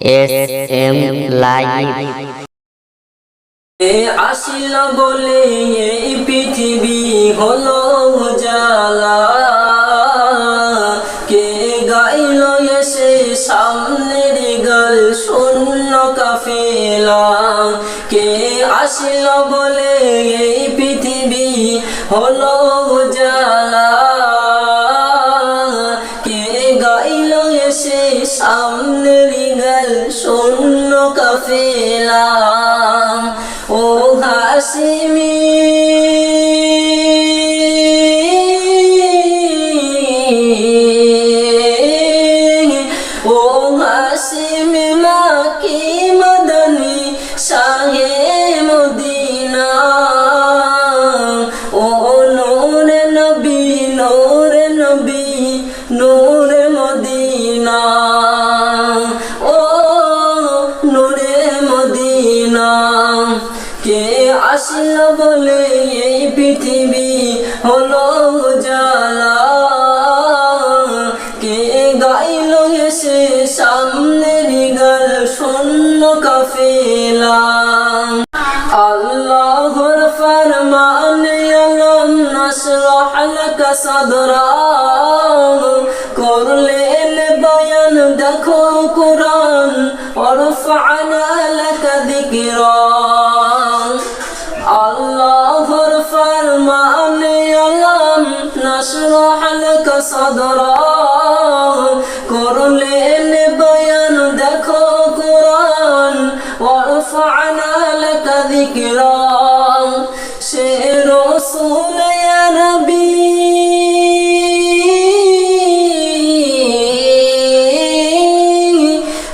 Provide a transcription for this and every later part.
M আসিল বলে এই পৃথিবী কে গাইল এসে সামনের গাল শূন্য কাফেলা। কে আসিল বলে এই পৃথিবী হলো এসে সামনের গাল শূন্য কাফেলা। ও হাসিমি কে আসল বলে এই পৃথিবী হলো জালা কে গাইল এসে সামনের গাল শূন্য কাফেলা? আল্লাহর ফরমানে আলম নশরাহ লাকা সাদরা। করলেন নশরাহ লাকা সাদরা করলেন বয়ান দেখো কুরআন ورفعنا لك ذكرا সে রসুল ইয়া নবী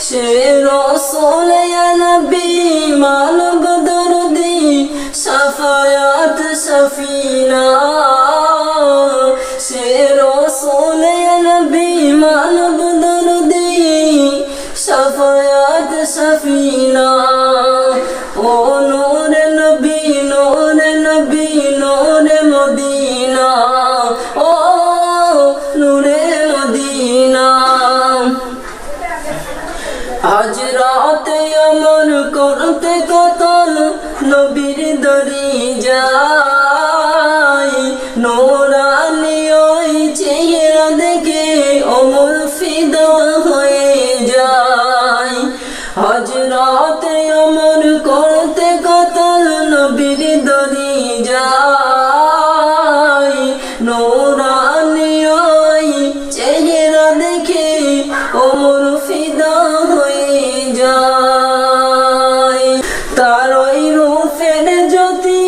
সে রসুল ইয়া নবী মানব দরদি সাফায়াত সফিনা সফিনা। ও নূর নবী নূর নবী, নূর মদিনা। ও নূরে মদিনা। হাজরাতে আমর করতে কতল নবীর দরি যাই দরি যাই নোরানি চেহারা দেখে অমর ফিদা হয়ে যায়। তার ওই রূপের জ্যোতি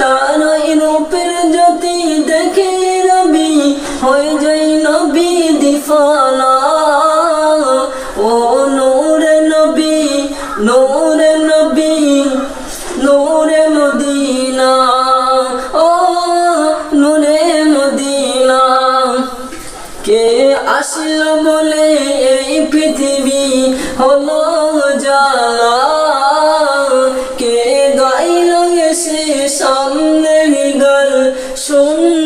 তার ওই রূপের জ্যোতি দেখে রবি হয়ে যাই নবী দিফালা। ও নূরে নবী নূরে নবী, নূরে মদিনা, ও নূরে মদিনা। কে আসল বলে এই পৃথিবী হলো জানা কে গাইল এসে সামনে গল শুন